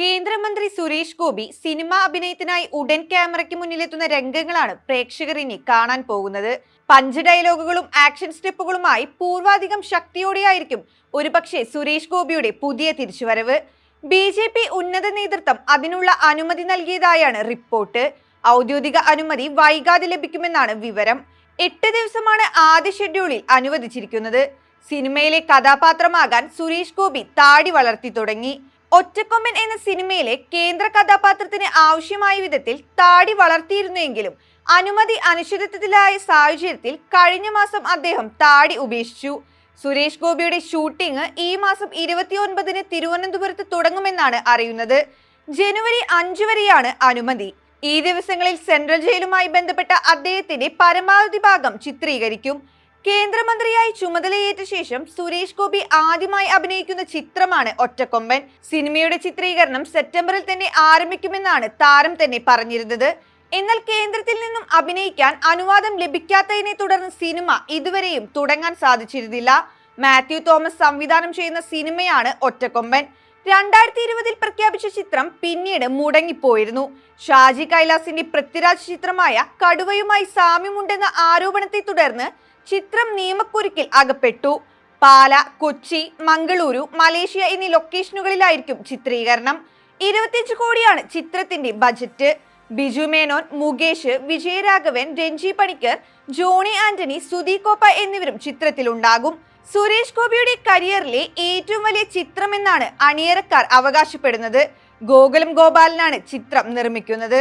കേന്ദ്രമന്ത്രി സുരേഷ് ഗോപി സിനിമ അഭിനയത്തിനായി ഉടൻ ക്യാമറയ്ക്ക് മുന്നിലെത്തുന്ന രംഗങ്ങളാണ് പ്രേക്ഷകർ ഇനി കാണാൻ പോകുന്നത്. പഞ്ച് ഡയലോഗുകളും ആക്ഷൻ സ്റ്റെപ്പുകളുമായി പൂർവാധികം ശക്തിയോടെയായിരിക്കും ഒരുപക്ഷെ സുരേഷ് ഗോപിയുടെ പുതിയ തിരിച്ചുവരവ്. ബി ജെ പി ഉന്നത നേതൃത്വം അതിനുള്ള അനുമതി നൽകിയതായാണ് റിപ്പോർട്ട്. ഔദ്യോഗിക അനുമതി വൈകാതെ ലഭിക്കുമെന്നാണ് വിവരം. എട്ട് ദിവസമാണ് ആദ്യ ഷെഡ്യൂളിൽ അനുവദിച്ചിരിക്കുന്നത്. സിനിമയിലെ കഥാപാത്രമാകാൻ സുരേഷ് ഗോപി താടി വളർത്തി തുടങ്ങി. ഒറ്റക്കൊമ്പൻ എന്ന സിനിമയിലെ കേന്ദ്ര കഥാപാത്രത്തിന് ആവശ്യമായ വിധത്തിൽ താടി വളർത്തിയിരുന്നുവെങ്കിലും അനുമതി അനിശ്ചിതത്വത്തിലായ സാഹചര്യത്തിൽ കഴിഞ്ഞ മാസം അദ്ദേഹം താടി ഉപേക്ഷിച്ചു. സുരേഷ് ഗോപിയുടെ ഷൂട്ടിംഗ് ഈ മാസം ഇരുപത്തിയൊൻപതിന് തിരുവനന്തപുരത്ത് തുടങ്ങുമെന്നാണ് അറിയുന്നത്. ജനുവരി അഞ്ച് വരെയാണ് അനുമതി. ഈ ദിവസങ്ങളിൽ സെൻട്രൽ ജയിലുമായി ബന്ധപ്പെട്ട അദ്ദേഹത്തിന്റെ പരമാവധി ഭാഗം ചിത്രീകരിക്കും. കേന്ദ്രമന്ത്രിയായി ചുമതലയേറ്റ ശേഷം സുരേഷ് ഗോപി ആദ്യമായി അഭിനയിക്കുന്ന ചിത്രമാണ് ഒറ്റക്കൊമ്പൻ. സിനിമയുടെ ചിത്രീകരണം സെപ്റ്റംബറിൽ തന്നെ ആരംഭിക്കുമെന്നാണ് താരം തന്നെ പറഞ്ഞിരുന്നത്. എന്നാൽ കേന്ദ്രത്തിൽ നിന്നും അഭിനയിക്കാൻ അനുവാദം ലഭിക്കാത്തതിനെ തുടർന്ന് സിനിമ ഇതുവരെയും തുടങ്ങാൻ സാധിച്ചിരുന്നില്ല. മാത്യു തോമസ് സംവിധാനം ചെയ്യുന്ന സിനിമയാണ് ഒറ്റക്കൊമ്പൻ. രണ്ടായിരത്തി ഇരുപതിൽ പ്രഖ്യാപിച്ച ചിത്രം പിന്നീട് മുടങ്ങിപ്പോയിരുന്നു. ഷാജി കൈലാസിന്റെ പൃഥ്വിരാജ് ചിത്രമായ കടുവയുമായി സാമ്യമുണ്ടെന്ന ആരോപണത്തെ തുടർന്ന് ചിത്രം നിയമക്കുരുക്കിൽ അകപ്പെട്ടു. പാല കൊച്ചി മംഗളൂരു മലേഷ്യ എന്നീ ലൊക്കേഷനുകളിലായിരിക്കും ചിത്രീകരണം. ഇരുപത്തിയഞ്ച് കോടിയാണ് ചിത്രത്തിന്റെ ബജറ്റ്. ബിജു മേനോൻ മുകേഷ് വിജയരാഘവൻ രഞ്ജി പണിക്കർ ജോണി ആന്റണി സുധി കോപ്പ എന്നിവരും ചിത്രത്തിലുണ്ടാകും. സുരേഷ് ഗോപിയുടെ കരിയറിലെ ഏറ്റവും വലിയ ചിത്രമെന്നാണ് അണിയറക്കാർ അവകാശപ്പെടുന്നത്. ഗോകുലം ഗോപാലനാണ് ചിത്രം നിർമ്മിക്കുന്നത്.